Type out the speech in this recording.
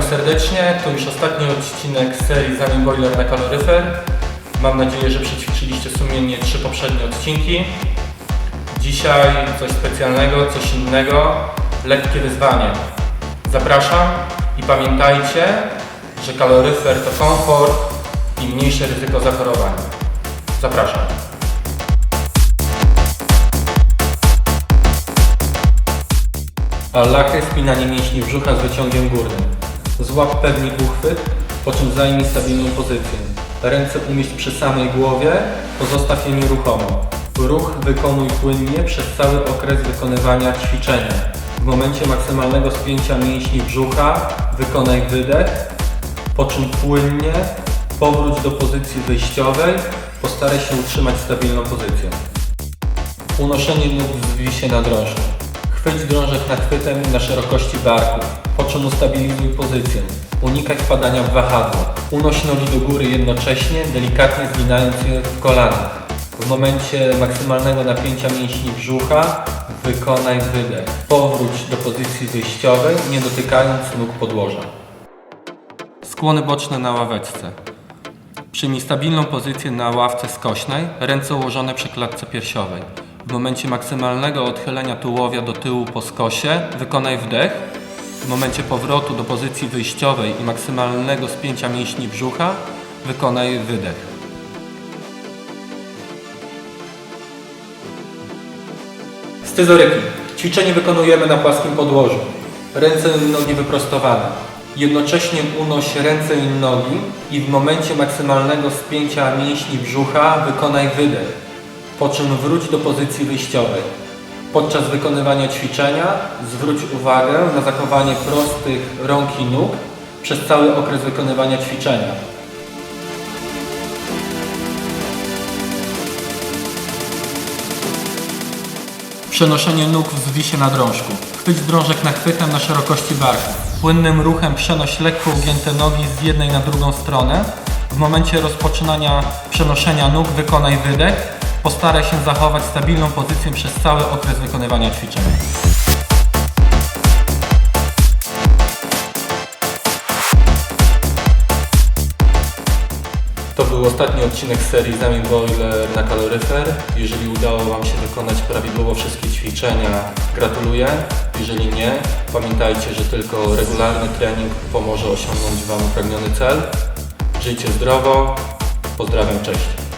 serdecznie. To już ostatni odcinek serii Zanim Boiler na kaloryfer. Mam nadzieję, że przećwiczyliście sumiennie trzy poprzednie odcinki. Dzisiaj coś specjalnego, coś innego. Lekkie wyzwanie. Zapraszam i pamiętajcie, że kaloryfer to komfort i mniejsze ryzyko zachorowania. Zapraszam. Allachy spinanie mięśni brzucha z wyciągiem górnym. Złap pewnie uchwyt, po czym zajmij stabilną pozycję. Ręce umieść przy samej głowie, pozostaw je nieruchomo. Ruch wykonuj płynnie przez cały okres wykonywania ćwiczenia. W momencie maksymalnego spięcia mięśni brzucha wykonaj wydech, po czym płynnie powróć do pozycji wyjściowej. Postaraj się utrzymać stabilną pozycję. Unoszenie nóg w zwisie na drążku. Chwyć drążek nachwytem na szerokości barku, po czym ustabilizuj pozycję. Unikaj wpadania w wahadło. Unoś nogi do góry jednocześnie, delikatnie zginając je w kolanach. W momencie maksymalnego napięcia mięśni brzucha wykonaj wydech. Powróć do pozycji wyjściowej, nie dotykając nóg podłoża. Skłony boczne na ławeczce. Przyjmij stabilną pozycję na ławce skośnej, ręce ułożone przy klatce piersiowej. W momencie maksymalnego odchylenia tułowia do tyłu po skosie wykonaj wdech. W momencie powrotu do pozycji wyjściowej i maksymalnego spięcia mięśni brzucha wykonaj wydech. Scyzoryki. Ćwiczenie wykonujemy na płaskim podłożu. Ręce i nogi wyprostowane. Jednocześnie unoś ręce i nogi i w momencie maksymalnego spięcia mięśni brzucha wykonaj wydech, po czym wróć do pozycji wyjściowej. Podczas wykonywania ćwiczenia zwróć uwagę na zachowanie prostych rąk i nóg przez cały okres wykonywania ćwiczenia. Przenoszenie nóg w zwisie na drążku. Chwyć drążek nachwytem na szerokości barku. Płynnym ruchem przenoś lekko ugięte nogi z jednej na drugą stronę. W momencie rozpoczynania przenoszenia nóg wykonaj wydech. Postaraj się zachować stabilną pozycję przez cały okres wykonywania ćwiczenia. To był ostatni odcinek serii Zami Boiler na kaloryfer. Jeżeli udało Wam się wykonać prawidłowo wszystkie ćwiczenia, gratuluję. Jeżeli nie, pamiętajcie, że tylko regularny trening pomoże osiągnąć Wam upragniony cel. Żyjcie zdrowo. Pozdrawiam, cześć.